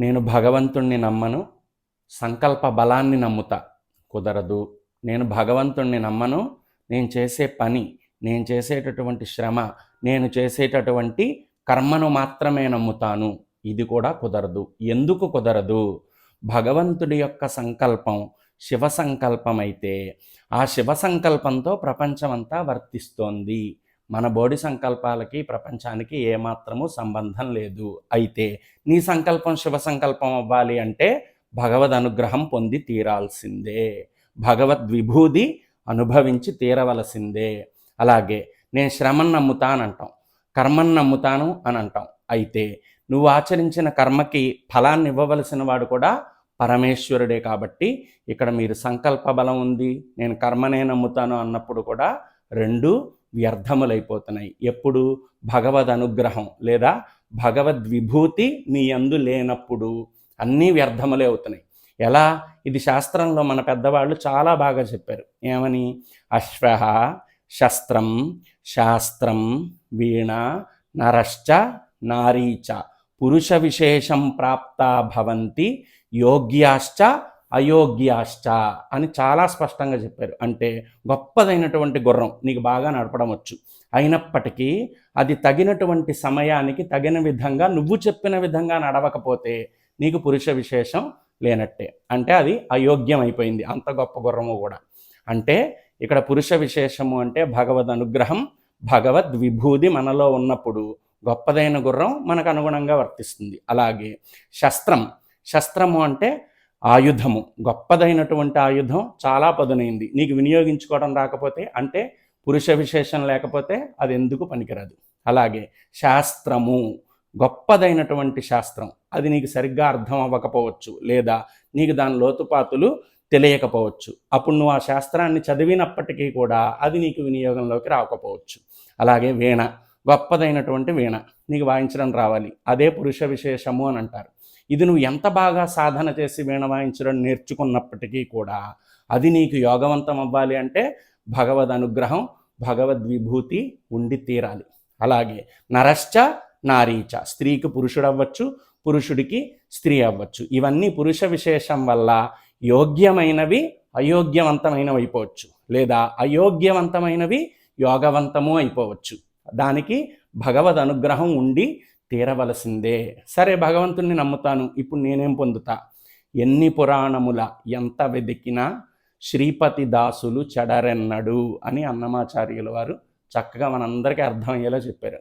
నేను భగవంతుణ్ణి నమ్మను సంకల్ప బలాన్ని నమ్ముతా. కుదరదు. నేను భగవంతుణ్ణి నమ్మను నేను చేసే పని నేను చేసేటటువంటి శ్రమ నేను చేసేటటువంటి కర్మను మాత్రమే నమ్ముతాను. ఇది కూడా కుదరదు. ఎందుకు కుదరదు? భగవంతుడి యొక్క సంకల్పం శివ సంకల్పం అయితే ఆ శివ సంకల్పంతో ప్రపంచమంతా వర్తిస్తోంది. మన బోడి సంకల్పాలకి ప్రపంచానికి ఏమాత్రము సంబంధం లేదు. అయితే నీ సంకల్పం శుభ సంకల్పం అవ్వాలి అంటే భగవద్ అనుగ్రహం పొంది తీరాల్సిందే. భగవద్ విభూది అనుభవించి తీరవలసిందే. అలాగే నేను శ్రమను నమ్ముతానంటాం కర్మను నమ్ముతాను అని అంటాం. అయితే నువ్వు ఆచరించిన కర్మకి ఫలాన్ని ఇవ్వవలసిన వాడు కూడా పరమేశ్వరుడే కాబట్టి ఇక్కడ మీరు సంకల్ప బలం ఉంది నేను కర్మనే నమ్ముతాను అన్నప్పుడు కూడా రెండు వ్యర్థములైపోతున్నాయి. ఎప్పుడు? భగవద్ అనుగ్రహం లేదా భగవద్ విభూతి మీ అందు లేనప్పుడు అన్నీ వ్యర్థములే అవుతున్నాయి. ఎలా? ఇది శాస్త్రంలో మన పెద్దవాళ్ళు చాలా బాగా చెప్పారు. ఏమని? అశ్వ శస్త్రం శాస్త్రం వీణ నరశ్చ నారీచ పురుష విశేషం ప్రాప్త భవంతి యోగ్యాశ్చ అయోగ్యాశ్చ అని చాలా స్పష్టంగా చెప్పారు. అంటే గొప్పదైనటువంటి గుర్రం నీకు బాగా నడపడం వచ్చు అయినప్పటికీ అది తగినటువంటి సమయానికి తగిన విధంగా నువ్వు చెప్పిన విధంగా నడవకపోతే నీకు పురుష విశేషం లేనట్టే. అంటే అది అయోగ్యం అయిపోయింది. అంత గొప్ప గుర్రము కూడా. అంటే ఇక్కడ పురుష విశేషము అంటే భగవద్ అనుగ్రహం భగవద్ విభూది మనలో ఉన్నప్పుడు గొప్పదైన గుర్రం మనకు అనుగుణంగా వర్తిస్తుంది. అలాగే శస్త్రం. శస్త్రము అంటే ఆయుధము. గొప్పదైనటువంటి ఆయుధం చాలా పదునైంది. నీకు వినియోగించుకోవడం రాకపోతే అంటే పురుష విశేషం లేకపోతే అది ఎందుకు పనికిరాదు. అలాగే శాస్త్రము గొప్పదైనటువంటి శాస్త్రం అది నీకు సరిగ్గా అర్థం అవ్వకపోవచ్చు లేదా నీకు దాని లోతుపాతులు తెలియకపోవచ్చు. అప్పుడు నువ్వు ఆ శాస్త్రాన్ని చదివినప్పటికీ కూడా అది నీకు వినియోగంలోకి రాకపోవచ్చు. అలాగే వీణ గొప్పదైనటువంటి వీణ నీకు వాయించడం రావాలి. అదే పురుష విశేషము అని అంటారు. ఇది నువ్వు ఎంత బాగా సాధన చేసి వీణ వాయించడం నేర్చుకున్నప్పటికీ కూడా అది నీకు యోగవంతం అవ్వాలి అంటే భగవద్ అనుగ్రహం భగవద్ విభూతి ఉండి తీరాలి. అలాగే నరశ్చ నారీచ స్త్రీకి పురుషుడు అవ్వచ్చు పురుషుడికి స్త్రీ అవ్వచ్చు. ఇవన్నీ పురుష విశేషం వల్ల యోగ్యమైనవి అయోగ్యవంతమైనవి అయిపోవచ్చు. లేదా అయోగ్యవంతమైనవి యోగవంతము అయిపోవచ్చు. దానికి భగవద్ అనుగ్రహం ఉండి తీరవలసిందే. సరే భగవంతుణ్ణి నమ్ముతాను. ఇప్పుడు నేనేం పొందుతా? ఎన్ని పురాణముల ఎంత వెతికినా శ్రీపతి దాసులు చెడరెన్నడు అని అన్నమాచార్యుల వారు చక్కగా మనందరికీ అర్థమయ్యేలా చెప్పారు.